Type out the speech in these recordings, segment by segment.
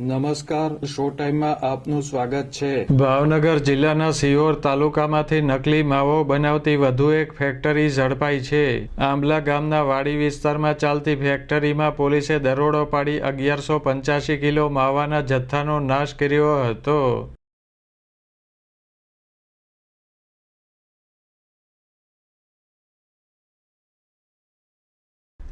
નમસ્કાર શો ટાઈમમાં આપનું સ્વાગત છે. ભાવનગર જિલ્લાના સિહોર તાલુકામાંથી નકલી માવો બનાવતી વધુ એક ફેક્ટરી ઝડપાઈ છે. આંબલા ગામના વાડી વિસ્તારમાં ચાલતી ફેક્ટરીમાં પોલીસે દરોડો પાડી અગિયારસો પંચ્યાસી કિલો માવાના જથ્થાનો નાશ કર્યો હતો.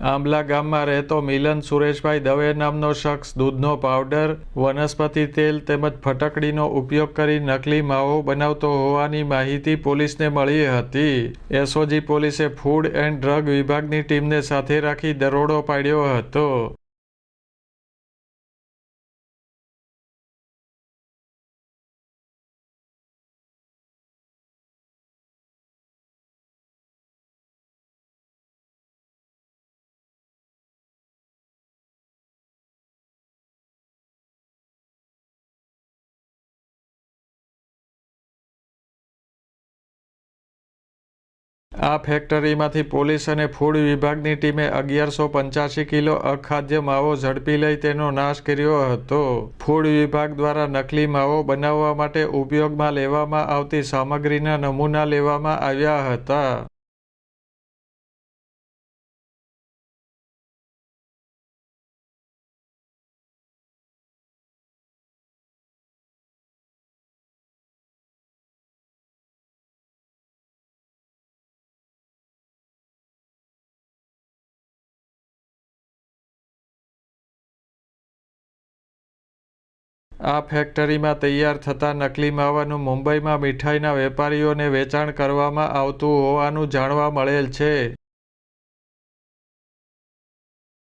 આંબલા ગામમાં રહેતો મિલન સુરેશભાઈ દવે નામનો શખ્સ દૂધનો પાવડર, વનસ્પતિ તેલ તેમજ ફટકડીનો ઉપયોગ કરી નકલી માવો બનાવતો હોવાની માહિતી પોલીસને મળી હતી. એસઓજી પોલીસે ફૂડ એન્ડ ડ્રગ વિભાગની ટીમને સાથે રાખી દરોડો પાડ્યો હતો. આ ફેક્ટરીમાંથી પોલીસ અને ફૂડ વિભાગની ટીમે અગિયારસો પંચ્યાસી કિલો અખાદ્ય માવો ઝડપી લઈ તેનો નાશ કર્યો હતો. ફૂડ વિભાગ દ્વારા નકલી માવો બનાવવા માટે ઉપયોગમાં લેવામાં આવતી સામગ્રીના નમૂના લેવામાં આવ્યા હતા. આ ફેક્ટરીમાં તૈયાર થતા નકલી માવાનું મુંબઈમાં મીઠાઈના વેપારીઓને વેચાણ કરવામાં આવતું હોવાનું જાણવા મળેલ છે.